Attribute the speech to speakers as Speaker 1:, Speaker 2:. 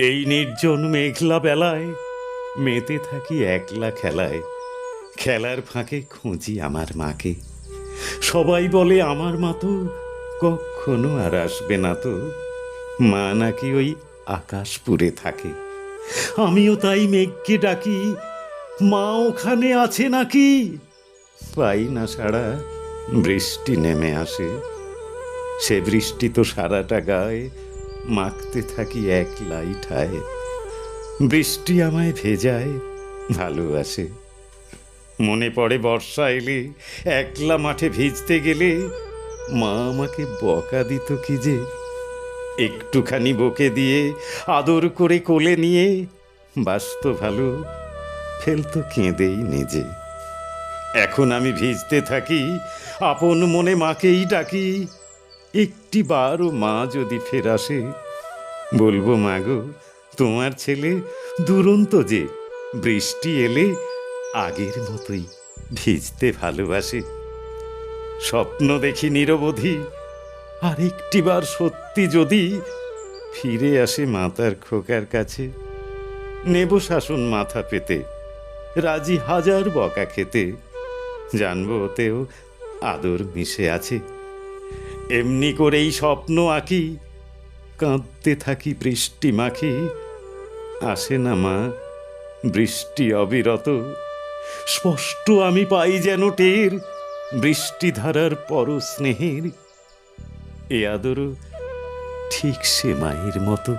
Speaker 1: এই নির্জন মেঘলা বেলায় মেতে থাকি একলা খেলায়। খেলার ফাঁকে খুঁজি আমার মাকে। সবাই বলে, আমার মা তো কখনো আর আসবে না তো। মা নাকি ওই আকাশপুরে থাকে। আমিও তাই মেঘকে ডাকি, মা ওখানে আছে নাকি? পাই না সারা বৃষ্টি নেমে আসে। সে বৃষ্টি তো সারাটা গায়ে মাখতে থাকি এক লাইঠায় বৃষ্টি আমায় ভেজায় ভালোবাসে মনে পড়ে বর্ষা এলে, একলা মাঠে ভিজতে গেলে, মা আমাকে বকা দিত কি যে? একটুখানি বকে দিয়ে, আদর করে কোলে নিয়ে বাসত ভালো, ফেলতো কেঁদেই নিজে। এখন আমি ভিজতে থাকি, আপন মনে মাকেই ডাকি একটি বারও মা যদি ফের আসে, বলব মাগো তোমার ছেলে দুরন্ত যে, বৃষ্টি এলে আগের মতোই ভিজতে ভালোবাসে। স্বপ্ন দেখি নিরবধি, আর একটিবার সত্যি যদি ফিরে আসে মাতার খোকার কাছে। নেব শাসন মাথা পেতে, রাজি হাজার বকা খেতে, জানব ওতেও আদর মিশে আছে। এমনি করেই স্বপ্ন আঁকি। কাঁদতে থাকি বৃষ্টি মাখি। আসে না মা, বৃষ্টি অবিরত। স্পষ্ট আমি পাই যেন টের বৃষ্টি ধারার পর স্নেহের। এ আদর ঠিক সে মায়ের মতো।